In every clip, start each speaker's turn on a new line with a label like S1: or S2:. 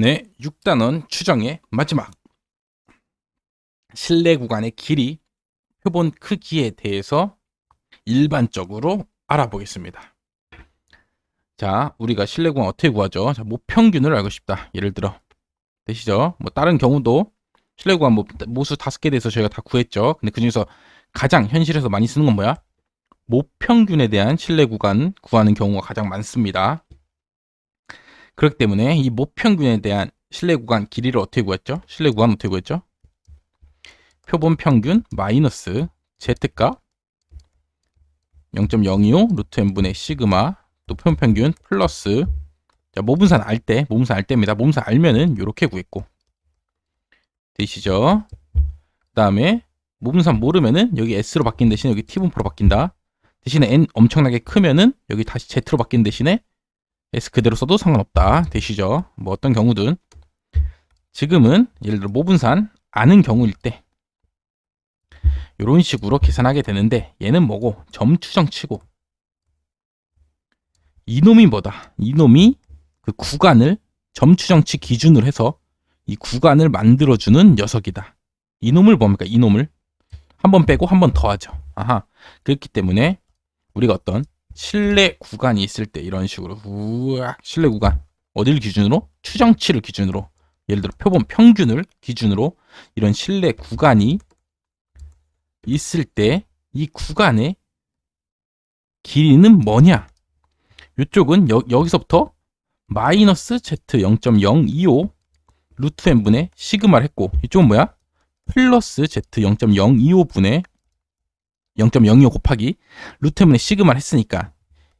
S1: 네, 6단원 추정의 마지막 실내 구간의 길이 표본 크기에 대해서 일반적으로 알아보겠습니다. 자, 우리가 실내 구간 어떻게 구하죠? 자, 모평균을 알고 싶다. 예를 들어 되시죠? 뭐 다른 경우도 실내 구간 뭐 모수 다섯 개 대해서 저희가 다 구했죠. 근데 그 중에서 가장 현실에서 많이 쓰는 건 뭐야? 모평균에 대한 실내 구간 구하는 경우가 가장 많습니다. 그렇기 때문에 이 모평균에 대한 실내 구간 길이를 어떻게 구했죠? 실내 구간 어떻게 구했죠? 표본 평균 마이너스 z값 0.025 루트 n분의 시그마 또 표본 평균 플러스 자, 모분산 알 때, 모분산 알 때입니다. 모분산 알면은 이렇게 구했고 되시죠? 그 다음에 모분산 모르면은 여기 s로 바뀐 대신에 여기 t분포로 바뀐다. 대신에 n 엄청나게 크면은 여기 다시 z로 바뀐 대신에 s 그대로 써도 상관없다. 되시죠? 뭐 어떤 경우든. 지금은 예를 들어 모분산 아는 경우일 때 이런 식으로 계산하게 되는데 얘는 뭐고? 점 추정치고. 이놈이 뭐다? 이놈이 그 구간을 점 추정치 기준으로 해서 이 구간을 만들어주는 녀석이다. 이놈을 뭡니까? 이놈을? 한 번 빼고 한 번 더하죠. 아하. 그렇기 때문에 우리가 어떤 실내 구간이 있을 때 이런 식으로 우악 실내 구간 어딜 기준으로 추정치를 기준으로 예를 들어 표본 평균을 기준으로 이런 실내 구간이 있을 때 이 구간의 길이는 뭐냐? 이쪽은 여, 여기서부터 마이너스 z 0.025 루트 n분의 시그마를 했고 이쪽은 뭐야? 플러스 z 0.025분의 0.025 곱하기 루트 n분의 시그마를 했으니까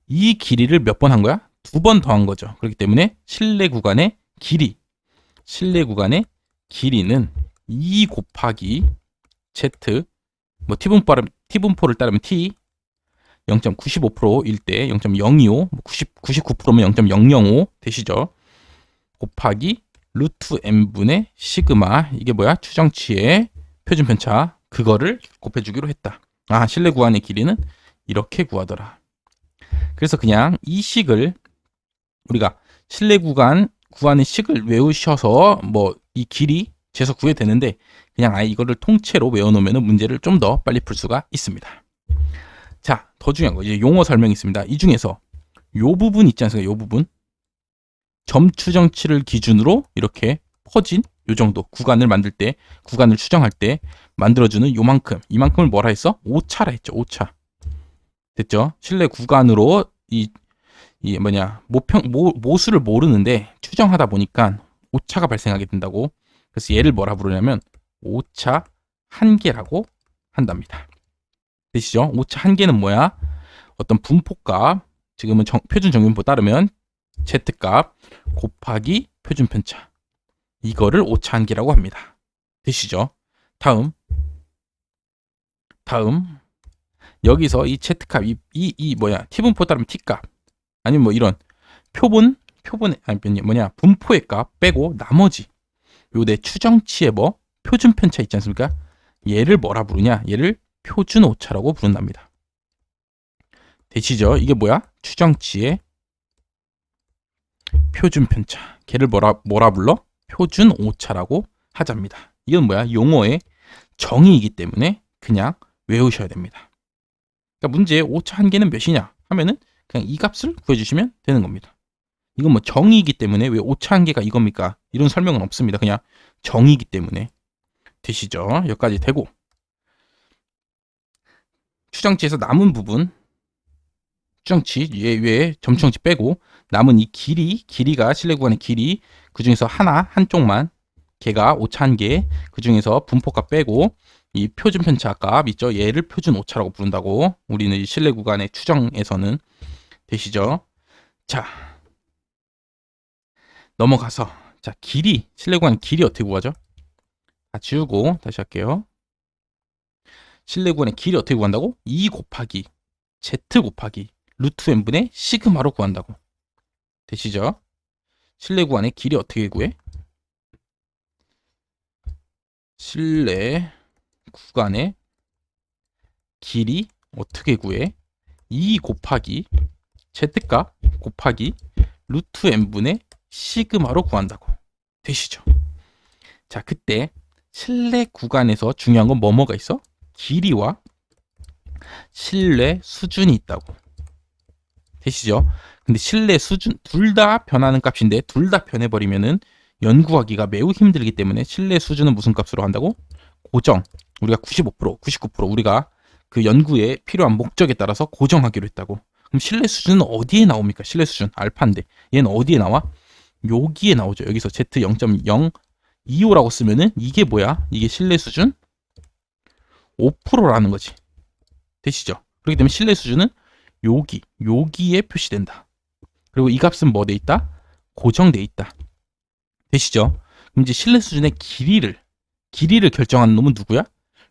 S1: 이 길이를 몇 번 한 거야? 두 번 더 한 거죠. 그렇기 때문에 실내 구간의 길이 실내 구간의 길이는 2 곱하기 z 뭐 t분포를, t분포를 따르면 t 0.95%일 때 0.025, 90, 99%면 0.005 되시죠? 곱하기 루트 n분의 시그마 이게 뭐야? 추정치의 표준 편차 그거를 곱해주기로 했다. 아 실내 구간의 길이는 이렇게 구하더라. 그래서 그냥 이 식을 우리가 실내 구간 구하는 식을 외우셔서 뭐 이 길이 재서 구해 되는데 그냥 아예 이거를 통째로 외워놓으면 문제를 좀 더 빨리 풀 수가 있습니다. 자, 더 중요한 거 이제 용어 설명이 있습니다. 이 중에서 요 부분 있지 않습니까? 요 부분 점 추 정치를 기준으로 이렇게 퍼진 요 정도 구간을 만들 때 구간을 추정할 때 만들어주는 요만큼 이만큼을 뭐라 했어? 오차라 했죠. 오차 됐죠? 실내 구간으로 이, 이 뭐냐 모평 모, 모수를 모르는데 추정하다 보니까 오차가 발생하게 된다고 그래서 얘를 뭐라 부르냐면 오차 한계라고 한답니다. 되시죠? 오차 한계는 뭐야? 어떤 분포값, 지금은 정, 표준 정균포 따르면 z값 곱하기 표준 편차. 이거를 오차 한계라고 합니다. 되시죠? 다음. 다음. 여기서 이 z값, 이, 이, 이 뭐야? t분포 따르면 t값. 아니면 뭐 이런 표본, 표본, 아니 뭐냐? 분포의 값 빼고 나머지 요 내 추정치의 뭐 표준 편차 있지 않습니까? 얘를 뭐라 부르냐? 얘를 표준 오차라고 부른답니다. 되시죠? 이게 뭐야? 추정치의 표준 편차. 걔를 뭐라 뭐라 불러? 표준 오차라고 하잡니다. 이건 뭐야? 용어의 정의이기 때문에 그냥 외우셔야 됩니다. 그러니까 문제의 오차 한계는 몇이냐 하면은 그냥 이 값을 구해주시면 되는 겁니다. 이건 뭐 정의이기 때문에 왜 오차 한계가 이겁니까? 이런 설명은 없습니다. 그냥 정의이기 때문에 되시죠. 여기까지 되고 추정치에서 남은 부분 추정치 얘외 점추정치 빼고 남은 이 길이 길이가 실내 구간의 길이 그 중에서 하나 한쪽만 걔가 오차 한계 그 중에서 분포값 빼고 이 표준 편차 값 있죠. 얘를 표준 오차라고 부른다고 우리는 이 실내 구간의 추정에서는 되시죠. 자 넘어가서 자 길이 실내 구간 길이 어떻게 구하죠? 다 지우고 다시 할게요. 실내 구간의 길이 어떻게 구한다고? 2 곱하기 z 곱하기 루트 n분의 시그마로 구한다고 되시죠 실내 구간의 길이 어떻게 구해 실내 구간의 길이 어떻게 구해 2 곱하기 z값 곱하기 루트 n분의 시그마로 구한다고. 되시죠? 자, 그때 실내 구간에서 중요한 건 뭐뭐가 있어? 길이와 실내 수준이 있다고. 되시죠? 근데 실내 수준 둘 다 변하는 값인데 둘 다 변해버리면은 연구하기가 매우 힘들기 때문에 실내 수준은 무슨 값으로 한다고? 고정. 우리가 95%, 99% 우리가 그 연구에 필요한 목적에 따라서 고정하기로 했다고. 그럼 실내 수준은 어디에 나옵니까? 실내 수준 알파인데 얘는 어디에 나와? 여기에 나오죠. 여기서 Z 0.025라고 쓰면은 이게 뭐야? 이게 실내 수준 5%라는 거지. 되시죠? 그렇기 때문에 실내 수준은 여기, 여기에 표시된다. 그리고 이 값은 뭐 돼 있다? 고정돼 있다. 되시죠? 그럼 이제 실내 수준의 길이를 길이를 결정하는 놈은 누구야?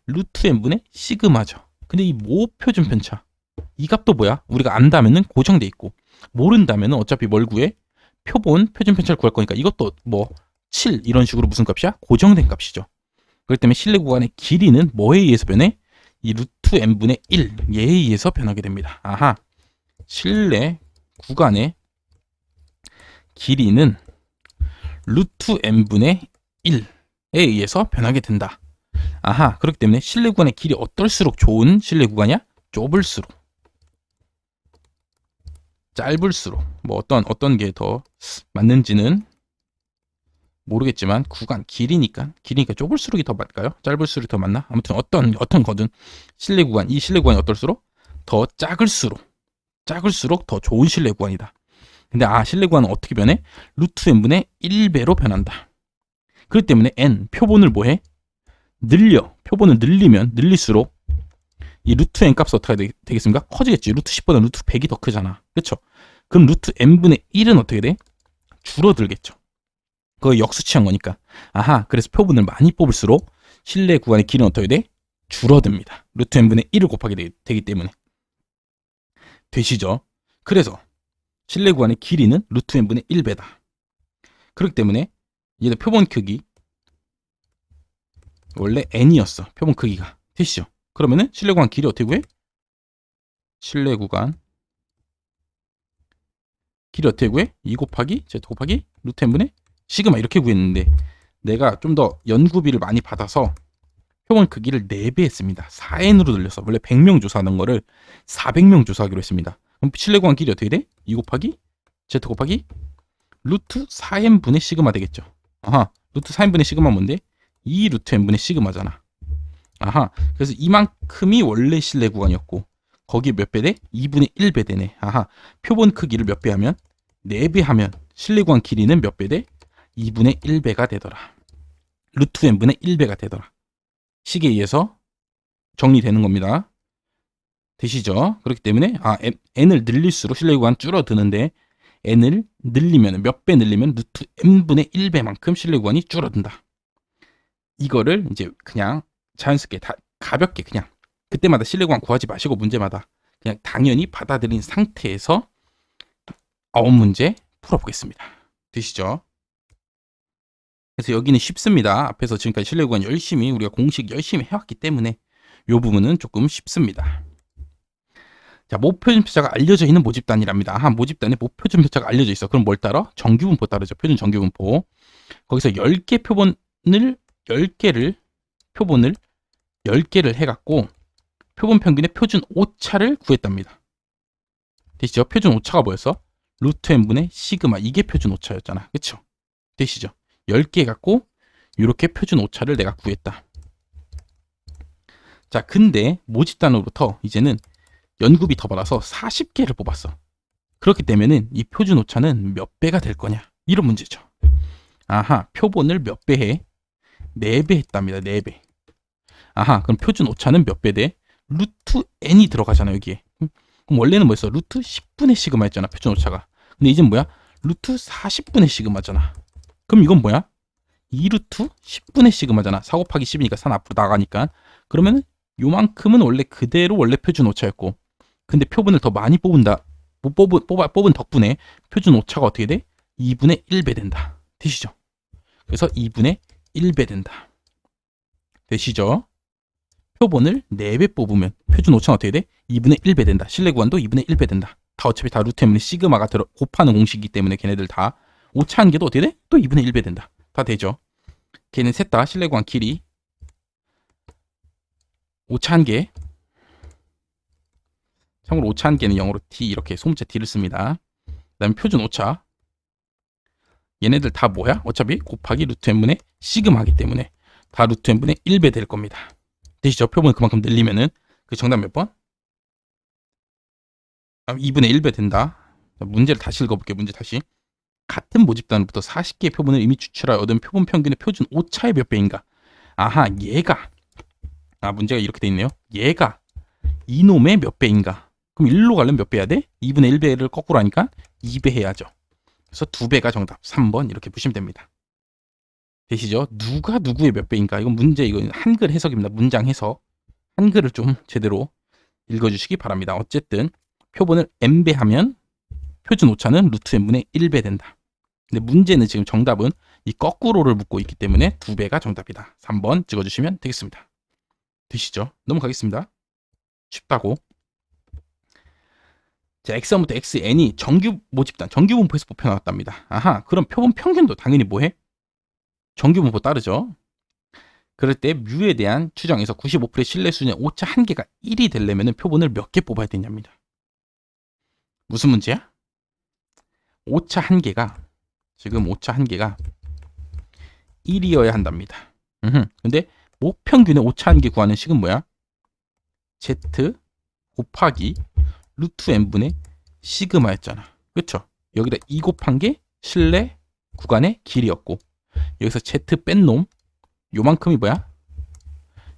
S1: 루트 n분의 시그마죠. 근데 이 모 표준 편차 이 값도 뭐야? 우리가 안다면은 고정돼 있고 모른다면은 어차피 뭘 구해? 표본 표준 편차를 구할 거니까 이것도 뭐 7 이런 식으로 무슨 값이야? 고정된 값이죠. 그렇기 때문에 실내 구간의 길이는 뭐에 의해서 변해? 이 루트 n분의 1 얘에 의해서 변하게 됩니다. 아하. 실내 구간의 길이는 루트 n분의 1에 의해서 변하게 된다. 아하. 그렇기 때문에 실내 구간의 길이 어떨수록 좋은 실내 구간이야? 좁을수록. 짧을수록. 뭐 어떤 어떤 게 더 맞는지는 모르겠지만 구간 길이니까 길이니까 좁을수록이 더 맞을까요? 짧을수록이 더 맞나? 아무튼 어떤 어떤 거든 실내 구간 이 실내 구간이 어떨수록 더 작을수록 작을수록 더 좋은 실내 구간이다. 근데 아 실내 구간은 어떻게 변해? 루트 n분의 1배로 변한다. 그렇기 때문에 n 표본을 뭐해? 늘려 표본을 늘리면 늘릴수록 이 루트 n 값은 어떻게 되, 되겠습니까? 커지겠지. 루트 10보다 루트 100이 더 크잖아. 그렇죠? 그럼 루트 n분의 1은 어떻게 돼? 줄어들겠죠. 그거 역수치한 거니까. 아하, 그래서 표본을 많이 뽑을수록 실내 구간의 길은 어떻게 돼? 줄어듭니다. 루트 n분의 1을 곱하게 되, 되기 때문에. 되시죠? 그래서 실내 구간의 길이는 루트 n분의 1배다. 그렇기 때문에 얘도 표본 크기 원래 n이었어. 표본 크기가. 되시죠? 그러면은 실내 구간 길이 어떻게 구해? 실내 구간 길이 어떻게 구해? 2 곱하기 z 곱하기 루트 n분의 시그마 이렇게 구했는데 내가 좀 더 연구비를 많이 받아서 표본 크기를 4배 했습니다. 4n으로 늘려서 원래 100명 조사하는 거를 400명 조사하기로 했습니다. 그럼 실내 구간 길이 어떻게 돼? 2 곱하기 z 곱하기 루트 4n분의 시그마 되겠죠. 아하, 루트 4n분의 시그마 뭔데? 2 루트 n분의 시그마잖아. 아하, 그래서 이만큼이 원래 실내 구간이었고 거기 몇 배 돼? 2분의 1배 되네. 아하, 표본 크기를 몇 배 하면? 4배 하면 실내 구간 길이는 몇 배 돼? 2분의 1배가 되더라. 루트 n분의 1배가 되더라. 식에 의해서 정리되는 겁니다. 되시죠? 그렇기 때문에 아 n을 늘릴수록 실내 구간 줄어드는데 n을 늘리면 몇 배 늘리면 루트 n분의 1배만큼 실내 구간이 줄어든다. 이거를 이제 그냥 자연스럽게 다 가볍게 그냥 그때마다 실내 구간 구하지 마시고 문제마다 그냥 당연히 받아들인 상태에서 아홉 문제 풀어보겠습니다. 되시죠? 그래서 여기는 쉽습니다. 앞에서 지금까지 실내 구간 열심히 우리가 공식 열심히 해왔기 때문에 이 부분은 조금 쉽습니다. 자, 모표준 표차가 알려져 있는 모집단이랍니다. 아, 모집단에 모표준 표차가 알려져 있어. 그럼 뭘 따라? 정규분포 따르죠. 표준 정규분포. 거기서 10개 표본을 10개를 표본을 10개를 해갖고 표본 평균의 표준 오차를 구했답니다. 되시죠? 표준 오차가 뭐였어? 루트 n분의 시그마 이게 표준 오차였잖아. 그쵸? 되시죠? 10개 갖고 이렇게 표준 오차를 내가 구했다. 자, 근데 모집단으로부터 이제는 연구비 더 받아서 40개를 뽑았어. 그렇기 때문에 이 표준 오차는 몇 배가 될 거냐? 이런 문제죠. 아하, 표본을 몇 배 해? 4배 했답니다. 4배. 아하, 그럼 표준 오차는 몇 배 돼? 루트 n이 들어가잖아, 여기에. 그럼 원래는 뭐였어? 루트 10분의 시그마였잖아, 표준 오차가. 근데 이젠 뭐야? 루트 40분의 시그마잖아. 그럼 이건 뭐야? 2루트 10분의 시그마잖아. 4 곱하기 10이니까 3 앞으로 나가니까. 그러면 요만큼은 원래 그대로 원래 표준 오차였고. 근데 표본을 더 많이 뽑은다. 못 뽑은, 뽑아, 뽑은 덕분에 표준 오차가 어떻게 돼? 2분의 1배 된다. 되시죠? 그래서 2분의 1배 된다. 되시죠? 표본을 4배 뽑으면 표준 오차는 어떻게 돼? 2분의 1배 된다. 실내 구간도 2분의 1배 된다. 다 어차피 다 루트 때문에 시그마가 들어 곱하는 공식이기 때문에 걔네들 다 오차 한 개도 어떻게 돼? 또 2분의 1배 된다. 다 되죠. 걔는 셋 다 실내 구간 길이 오차 한 개. 참고로 오차 한 개는 영어로 t 이렇게 소문자 t를 씁니다. 그 다음에 표준 오차. 얘네들 다 뭐야? 어차피 곱하기 루트 n분의 시그마기 때문에 다 루트 n분의 1배 될 겁니다. 되시죠? 표본을 그만큼 늘리면은 그 정답 몇 번? 아, 2분의 1배 된다. 자, 문제를 다시 읽어볼게요. 문제 다시. 같은 모집단으로부터 40개의 표본을 이미 추출하여 얻은 표본 평균의 표준 오차의 몇 배인가? 아하, 얘가 아 문제가 이렇게 돼 있네요. 얘가 이놈의 몇 배인가? 그럼 1로 가려면 몇배 해야 돼? 2분의 1배를 거꾸로 하니까 2배 해야죠. 그래서 2배가 정답. 3번 이렇게 보시면 됩니다. 되시죠? 누가 누구의 몇 배인가? 이건 문제 이건 한글 해석입니다. 문장 해석. 한글을 좀 제대로 읽어주시기 바랍니다. 어쨌든 표본을 n배 하면 표준 오차는 루트 n분의 1배 된다. 근데 문제는 지금 정답은 이 거꾸로를 묻고 있기 때문에 2배가 정답이다. 3번 찍어주시면 되겠습니다. 되시죠? 넘어가겠습니다. 쉽다고. 자, x1부터 xn이 정규 모집단, 정규 분포에서 뽑혀 나왔답니다. 아하, 그럼 표본 평균도 당연히 뭐해? 정규 분포 따르죠. 그럴 때 뮤에 대한 추정에서 95%의 신뢰 수준의 오차 한 개가 1이 되려면 표본을 몇 개 뽑아야 되냐입니다. 무슨 문제야? 오차 한 개가 지금 오차 한 개가 1이어야 한답니다. 음흠. 근데 모평균의 오차 한개 구하는 식은 뭐야? z 곱하기 루트 n분의 시그마였잖아. 그쵸? 여기다 2 곱한 게 실내 구간의 길이었고 여기서 z 뺀 놈 요만큼이 뭐야?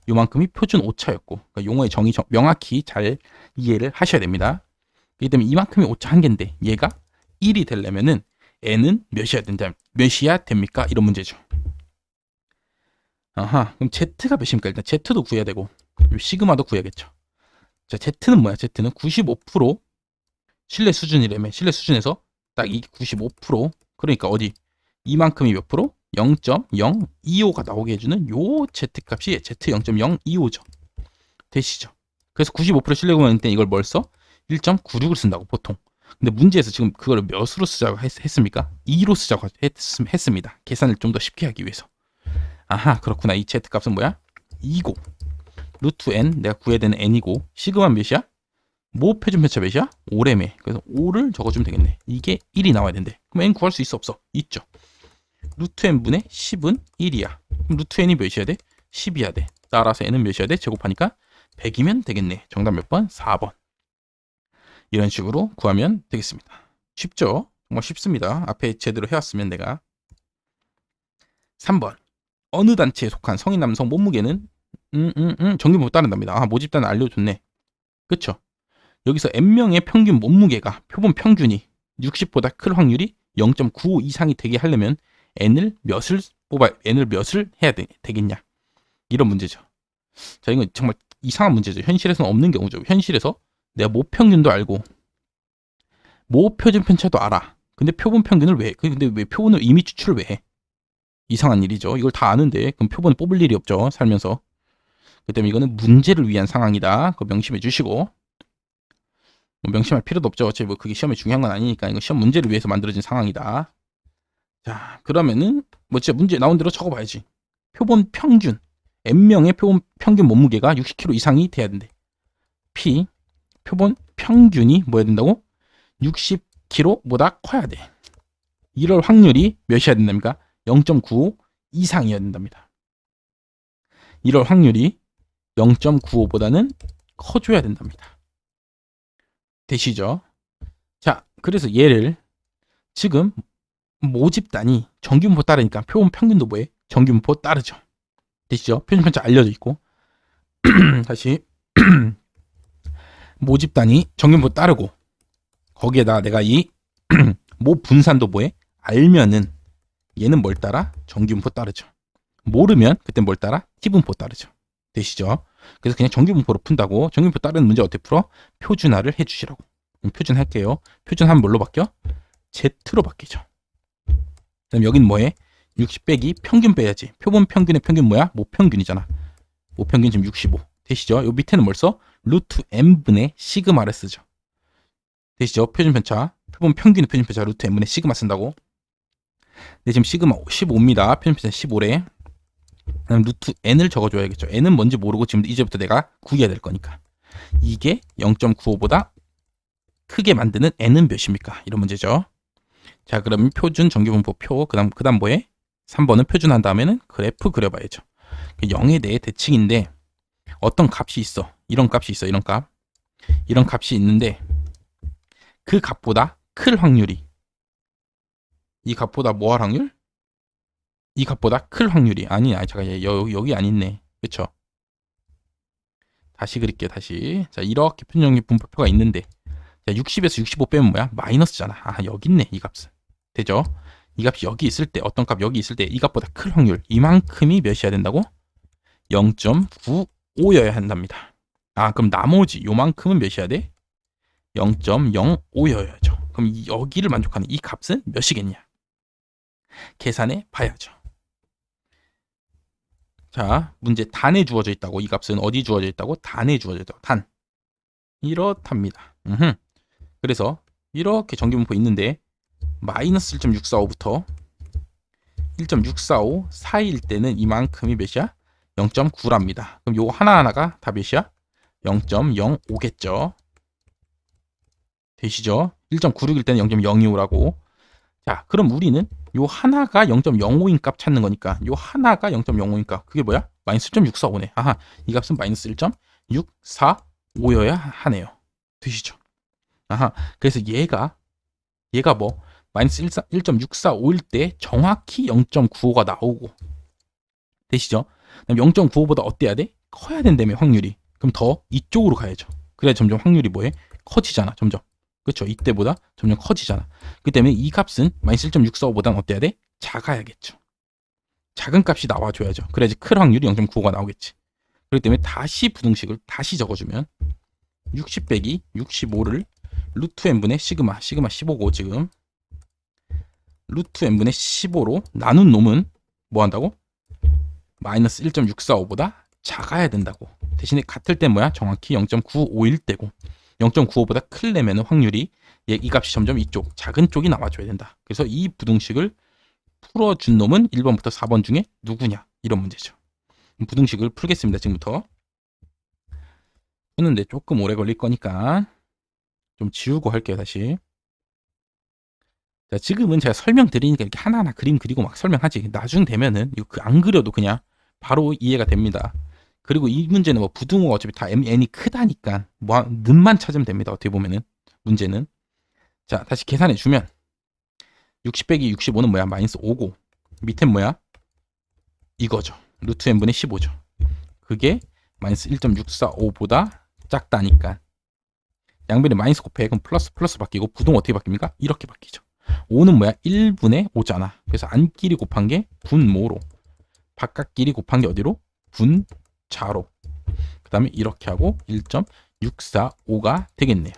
S1: 요만큼이 표준 오차였고 그러니까 용어의 정의 정- 명확히 잘 이해를 하셔야 됩니다. 그렇기 때문에 이만큼이 오차 한 개인데 얘가 1이 되려면은 n은 몇이야 된다 몇이야 됩니까? 이런 문제죠. 아하 그럼 z가 몇입니까? 일단 z도 구해야 되고 요 시그마도 구해야겠죠. 자 z는 뭐야? z는 95% 신뢰 수준이라며 신뢰 수준에서 딱 이 95% 그러니까 어디 이만큼이 몇 프로? 0.025가 나오게 해주는 요 z 값이 z 0.025죠. 되시죠? 그래서 95% 신뢰 구간일 때 이걸 뭘 써? 1.96을 쓴다고 보통. 근데 문제에서 지금 그걸 몇으로 쓰자고 했, 습니까 2로 쓰자고 했, 했습니다. 계산을 좀 더 쉽게 하기 위해서. 아하 그렇구나. 이 z 값은 뭐야? 2고 루트 n 내가 구해야 되는 n이고 시그마 몇이야? 모 표준 편차 몇이야? 5래매. 그래서 5를 적어주면 되겠네. 이게 1이 나와야 된대. 그럼 n 구할 수 있어 없어? 있죠. 루트 n분의 10은 1이야. 그럼 루트 n이 몇이어야 돼? 10이어야 돼. 따라서 n은 몇이어야 돼? 제곱하니까 100이면 되겠네. 정답 몇 번? 4번. 이런 식으로 구하면 되겠습니다. 쉽죠? 정말 쉽습니다. 앞에 제대로 해왔으면 내가. 3번. 어느 단체에 속한 성인 남성 몸무게는 음, 음, 음, 정규모 따른답니다. 아, 모집단 알려줬네. 그쵸? 여기서 n명의 평균 몸무게가 표본 평균이 60보다 클 확률이 0.95 이상이 되게 하려면 n을 몇을 뽑아 n을 몇을 해야 되, 되겠냐 이런 문제죠. 자 이건 정말 이상한 문제죠. 현실에서는 없는 경우죠. 현실에서 내가 모평균도 알고 모표준 편차도 알아. 근데 표본 평균을 왜? 해? 근데 왜 표본을 이미 추출을 왜 해? 이상한 일이죠. 이걸 다 아는데 그럼 표본을 뽑을 일이 없죠. 살면서. 그 때문에 이거는 문제를 위한 상황이다. 그거 명심해 주시고 뭐 명심할 필요도 없죠. 어차피 뭐 그게 시험에 중요한 건 아니니까 이거 시험 문제를 위해서 만들어진 상황이다. 자 그러면은 뭐 진짜 문제 나온 대로 적어봐야지. 표본 평균 n명의 표본 평균 몸무게가 60kg 이상이 돼야 된대. P 표본 평균이 뭐야 된다고? 60kg보다 커야 돼. 이럴 확률이 몇이어야 된답니까? 0.95 이상이어야 된답니다. 이럴 확률이 0.95보다는 커줘야 된답니다. 되시죠? 자, 그래서 얘를 지금 모집단이 정규분포 따르니까 표본 평균도 뭐해? 정규분포 따르죠. 되시죠? 표준 편차 알려져 있고 다시 모집단이 정규분포 따르고 거기에다 내가 이 모 분산도 뭐해? 알면은 얘는 뭘 따라? 정규분포 따르죠. 모르면 그때 뭘 따라? T분포 따르죠. 되시죠? 그래서 그냥 정규분포로 푼다고 정규분포 따르는 문제 어떻게 풀어? 표준화를 해주시라고. 표준할게요. 표준하면 뭘로 바뀌어? Z로 바뀌죠. 그럼 여긴 뭐해? 60 빼기 평균 빼야지. 표본 평균의 평균 뭐야? 모평균이잖아. 모평균 지금 65. 되시죠? 요 밑에는 뭘 써? 루트 n분의 시그마를 쓰죠. 되시죠? 표준 편차. 표본 평균의 표준 편차 루트 n분의 시그마 쓴다고. 근데 지금 시그마 15입니다. 표준 편차 15래. 그럼 루트 n을 적어줘야겠죠. n은 뭔지 모르고 지금 이제부터 내가 구해야 될 거니까. 이게 0.95보다 크게 만드는 n은 몇입니까? 이런 문제죠. 자, 그러면 표준 정규분포 표, 그 다음, 그 다음 뭐에? 3번은 표준한 다음에는 그래프 그려봐야죠. 0에 대해 대칭인데, 어떤 값이 있어. 이런 값이 있어, 이런 값. 이런 값이 있는데, 그 값보다 클 확률이. 이 값보다 뭐 할 확률? 이 값보다 클 확률이. 아니, 아니, 잠깐, 여기, 여기 안 있네. 그쵸? 다시 그릴게요, 다시. 자, 이렇게 표준 정규분포표가 있는데, 자, 60에서 65 빼면 뭐야? 마이너스잖아. 아, 여기 있네, 이 값은. 되죠? 이 값이 여기 있을 때, 어떤 값 여기 있을 때 이 값보다 클 확률, 이만큼이 몇이어야 된다고? 0.95 여야 한답니다. 아, 그럼 나머지 요만큼은 몇이어야 돼? 0.05여야죠. 그럼 이- 여기를 만족하는 이 값은 몇이겠냐? 계산해 봐야죠. 자, 문제 단에 주어져 있다고. 이 값은 어디 주어져 있다고? 단에 주어져 있다고. 단. 이렇답니다. 음흠. 그래서 이렇게 정규분포 있는데 마이너스 1.645부터 1.645 사이일 때는 이만큼이 몇이야? 0.9랍니다. 그럼 요거 하나하나가 다 몇이야? 0.05겠죠. 되시죠? 1.96일 때는 0.025라고. 자, 그럼 우리는 요 하나가 0.05인 값 찾는 거니까 요 하나가 0.05인 값. 그게 뭐야? 마이너스 1.645네. 아하, 이 값은 마이너스 1.645여야 하네요. 되시죠? 아하, 그래서 얘가 얘가 뭐 마이너스 1.645일 때 정확히 0.95가 나오고 되시죠? 그럼 0.95보다 어때야 돼? 커야 된다며 확률이. 그럼 더 이쪽으로 가야죠. 그래야 점점 확률이 뭐해? 커지잖아. 점점. 그렇죠? 이때보다 점점 커지잖아. 그 때문에 이 값은 마이너스 1.645보다는 어때야 돼? 작아야겠죠. 작은 값이 나와줘야죠. 그래야지 클 확률이 0.95가 나오겠지. 그렇기 때문에 다시 부등식을 다시 적어주면 60 빼기 65를 루트 n분의 시그마 시그마 15고 지금 루트 n분의 15로 나눈 놈은 뭐 한다고? 마이너스 1.645보다 작아야 된다고. 대신에 같을 때 뭐야? 정확히 0.951 때고 0.95보다 클려면 확률이 얘, 이 값이 점점 이쪽 작은 쪽이 나와줘야 된다. 그래서 이 부등식을 풀어준 놈은 1번부터 4번 중에 누구냐? 이런 문제죠. 부등식을 풀겠습니다. 지금부터. 푸는데 조금 오래 걸릴 거니까 좀 지우고 할게요. 다시. 자, 지금은 제가 설명드리니까 이렇게 하나하나 그림 그리고 막 설명하지. 나중 되면은 이거 그 안 그려도 그냥 바로 이해가 됩니다. 그리고 이 문제는 뭐 부등호가 어차피 다 n이 크다니까 뭐 는만 찾으면 됩니다. 어떻게 보면은 문제는 자 다시 계산해 주면 60 빼기 65는 뭐야? 마이너스 5고 밑엔 뭐야? 이거죠. 루트 n분의 15죠. 그게 마이너스 1.645보다 작다니까 양변에 마이너스 곱해 그럼 플러스 플러스 바뀌고 부등 어떻게 바뀝니까? 이렇게 바뀌죠. 5는 뭐야? 1분의 5잖아. 그래서 안끼리 곱한 게 분모로 바깥끼리 곱한 게 어디로? 분자로. 그 다음에 이렇게 하고 1.645가 되겠네요.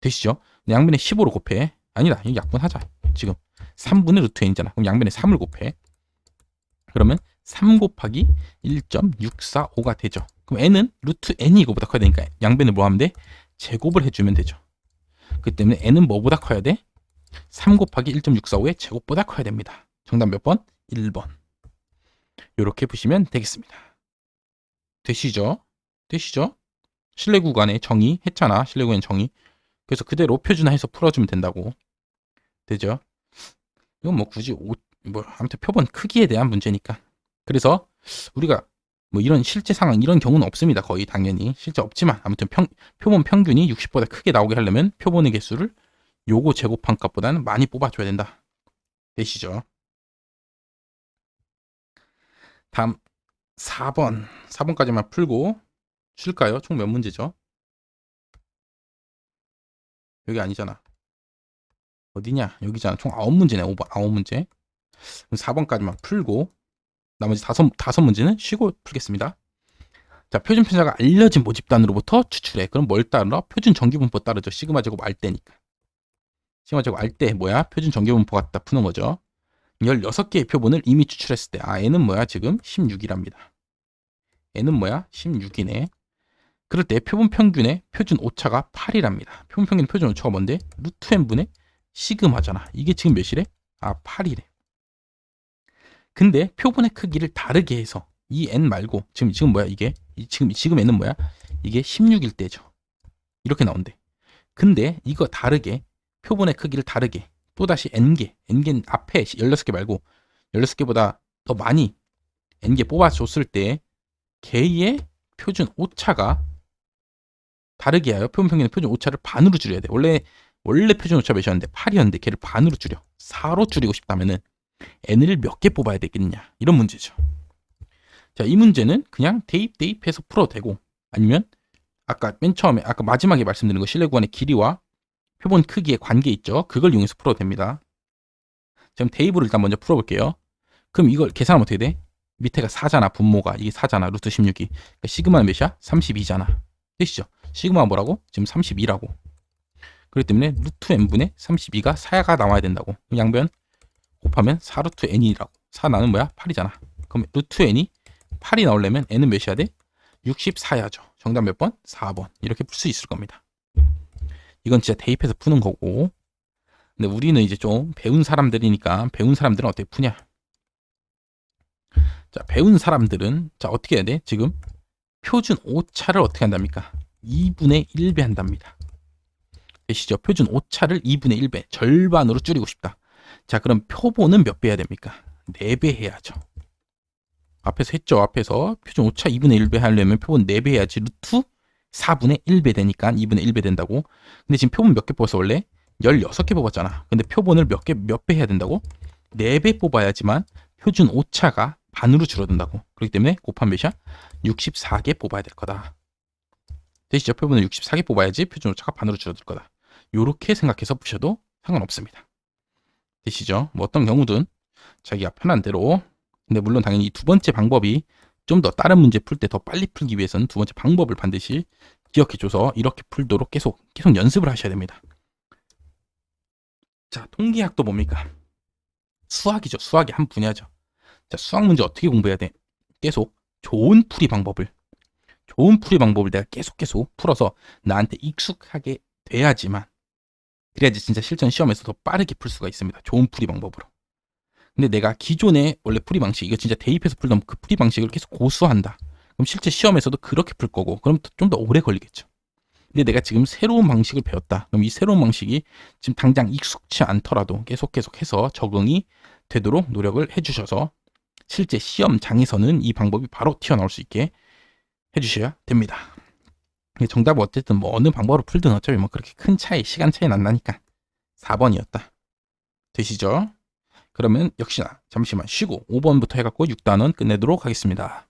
S1: 되시죠? 양변에 15로 곱해. 아니다. 이거 약분하자. 지금 3분의 루트 n이잖아. 그럼 양변에 3을 곱해. 그러면 3 곱하기 1.645가 되죠. 그럼 n은 루트 n이 이거보다 커야 되니까 양변을 뭐 하면 돼? 제곱을 해주면 되죠. 그 때문에 n은 뭐보다 커야 돼? 3 곱하기 1.645의 제곱보다 커야 됩니다. 정답 몇 번? 1번. 이렇게 보시면 되겠습니다. 되시죠? 되시죠? 실내 구간의 정의 했잖아. 실내 구간의 정의. 그래서 그대로 표준화해서 풀어주면 된다고. 되죠? 이건 뭐 굳이 오, 뭐 아무튼 표본 크기에 대한 문제니까. 그래서 우리가 뭐 이런 실제 상황 이런 경우는 없습니다. 거의 당연히 실제 없지만 아무튼 평, 표본 평균이 60보다 크게 나오게 하려면 표본의 개수를 요거 제곱한 값보다는 많이 뽑아줘야 된다. 되시죠? 다음 4번 4번까지만 풀고 쉴까요? 총 몇 문제죠? 여기 아니잖아. 어디냐? 여기잖아. 총 9문제네. 5번, 9문제. 4번까지만 풀고 나머지 다섯, 다섯 문제는 쉬고 풀겠습니다. 자, 표준 편차가 알려진 모집단으로부터 추출해. 그럼 뭘 따르러? 표준 정규분포 따르죠. 시그마 제곱 알 때니까. 시그마 제곱 알때 뭐야? 표준 정규분포 갖다 푸는 거죠. 16개의 표본을 이미 추출했을 때, 아, n은 뭐야? 지금 16이랍니다. n은 뭐야? 16이네. 그럴 때 표본 평균의 표준 오차가 8이랍니다. 표본 평균 표준 오차가 뭔데? 루트 n분의 시그마잖아. 이게 지금 몇이래? 아, 8이래. 근데 표본의 크기를 다르게 해서 이 n 말고 지금 지금 뭐야 이게 이 지금 지금 n은 뭐야? 이게 16일 때죠. 이렇게 나온대. 근데 이거 다르게 표본의 크기를 다르게 또 다시 n개 n개 앞에 16개 말고 16개보다 더 많이 n개 뽑아줬을 때 개의 표준 오차가 다르게 하여 표본 평균의 표준 오차를 반으로 줄여야 돼. 원래 원래 표준 오차 몇이었는데 8이었는데 걔를 반으로 줄여 4로 줄이고 싶다면은 n을 몇 개 뽑아야 되겠냐 이런 문제죠. 자, 이 문제는 그냥 대입 대입해서 풀어도 되고 아니면 아까 맨 처음에 아까 마지막에 말씀드린 거 실내 구간의 길이와 표본 크기의 관계 있죠. 그걸 이용해서 풀어도 됩니다. 자, 그럼 대입으로 일단 먼저 풀어볼게요. 그럼 이걸 계산하면 어떻게 돼? 밑에가 4잖아. 분모가 이게 4잖아. 루트 16이. 그러니까 시그마는 몇이야? 32잖아. 되시죠? 시그마가 뭐라고? 지금 32라고. 그렇기 때문에 루트 n분의 32가 4가 나와야 된다고. 양변 곱하면 4루트 n이라고. 4 나는 뭐야? 8이잖아. 그럼 루트 n이 8이 나오려면 n은 몇이야 돼? 64야죠. 정답 몇 번? 4번. 이렇게 풀 수 있을 겁니다. 이건 진짜 대입해서 푸는 거고. 근데 우리는 이제 좀 배운 사람들이니까 배운 사람들은 어떻게 푸냐? 자, 배운 사람들은 자, 어떻게 해야 돼? 지금 표준 오차를 어떻게 한답니까? 2분의 1배 한답니다. 되시죠? 표준 오차를 2분의 1배, 절반으로 줄이고 싶다. 자, 그럼 표본은 몇 배 해야 됩니까? 4배 해야죠. 앞에서 했죠. 앞에서 표준 오차 2분의 1배 하려면 표본 4배 해야지 루트 4분의 1배 되니까 2분의 1배 된다고. 근데 지금 표본 몇 개 뽑았어 원래? 16개 뽑았잖아. 근데 표본을 몇 개 몇 배 해야 된다고? 4배 뽑아야지만 표준 오차가 반으로 줄어든다고. 그렇기 때문에 곱한 몇이야? 64개 뽑아야 될 거다. 되시죠? 표본을 64개 뽑아야지 표준 오차가 반으로 줄어들 거다. 요렇게 생각해서 푸셔도 상관없습니다. 되시죠? 뭐 어떤 경우든 자기가 편한 대로 근데 물론 당연히 이 두 번째 방법이 좀 더 다른 문제 풀 때 더 빨리 풀기 위해서는 두 번째 방법을 반드시 기억해줘서 이렇게 풀도록 계속 계속 연습을 하셔야 됩니다. 자, 통계학도 뭡니까? 수학이죠. 수학의 한 분야죠. 자, 수학 문제 어떻게 공부해야 돼? 계속 좋은 풀이 방법을 좋은 풀이 방법을 내가 계속 계속 풀어서 나한테 익숙하게 돼야지만 그래야지 진짜 실전 시험에서 더 빠르게 풀 수가 있습니다. 좋은 풀이 방법으로. 근데 내가 기존에 원래 풀이 방식 이거 진짜 대입해서 풀던 그 풀이 방식을 계속 고수한다. 그럼 실제 시험에서도 그렇게 풀 거고 그럼 좀 더 오래 걸리겠죠. 근데 내가 지금 새로운 방식을 배웠다. 그럼 이 새로운 방식이 지금 당장 익숙치 않더라도 계속 계속 해서 적응이 되도록 노력을 해주셔서 실제 시험장에서는 이 방법이 바로 튀어나올 수 있게 해주셔야 됩니다. 정답은 어쨌든 뭐 어느 방법으로 풀든 어차피 뭐 그렇게 큰 차이, 시간 차이는 안 나니까 4번이었다. 되시죠? 그러면 역시나 잠시만 쉬고 5번부터 해갖고 6단원 끝내도록 하겠습니다.